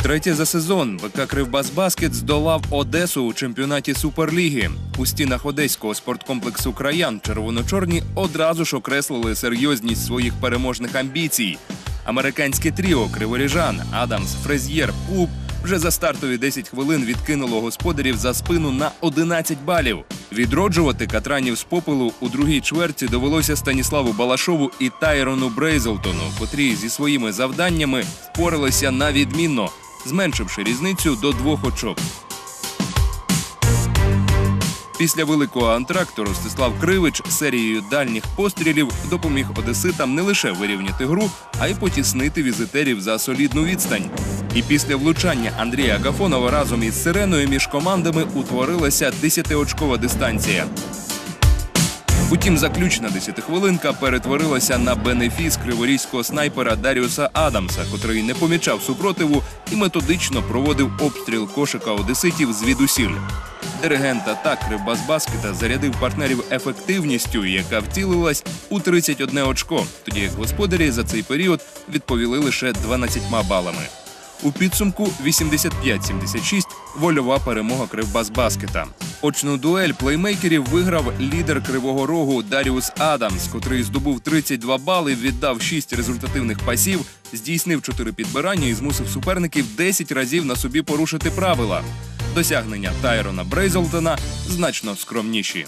Втретє за сезон ВК Кривбасбаскет здолав Одесу у чемпіонаті Суперліги. У стінах одеського спорткомплексу Краян червоно-чорні одразу ж окреслили серйозність своїх переможних амбіцій. Американське тріо Криворіжан, Адамс, Фрезєр, Клуб вже за стартові 10 хвилин відкинуло господарів за спину на 11 балів. Відроджувати катранів з попелу у другій чверті довелося Станіславу Балашову і Тайрону Брейзелтону, котрі зі своїми завданнями впоралися на відмінно, зменшивши різницю до двох очок. Після великого антракту Ростислав Кривич серією дальніх пострілів допоміг одеситам не лише вирівняти гру, а й потіснити візитерів за солідну відстань. І після влучання Андрія Агафонова разом із сиреною між командами утворилася 10-очкова дистанція. Утім, заключна десятихвилинка перетворилася на бенефіс криворізького снайпера Даріуса Адамса, котрий не помічав супротиву і методично проводив обстріл кошика одеситів звідусіль. Диригент атак Кривбасбаскета зарядив партнерів ефективністю, яка втілилась у 31 очко, тоді як господарі за цей період відповіли лише 12 балами. У підсумку 85-76 вольова перемога Кривбасбаскета. Очну дуель плеймейкерів виграв лідер Кривого Рогу Даріус Адамс, котрий здобув 32 бали, віддав 6 результативних пасів, здійснив 4 підбирання і змусив суперників 10 разів на собі порушити правила. Досягнення Тайрона Брейзелтона значно скромніші.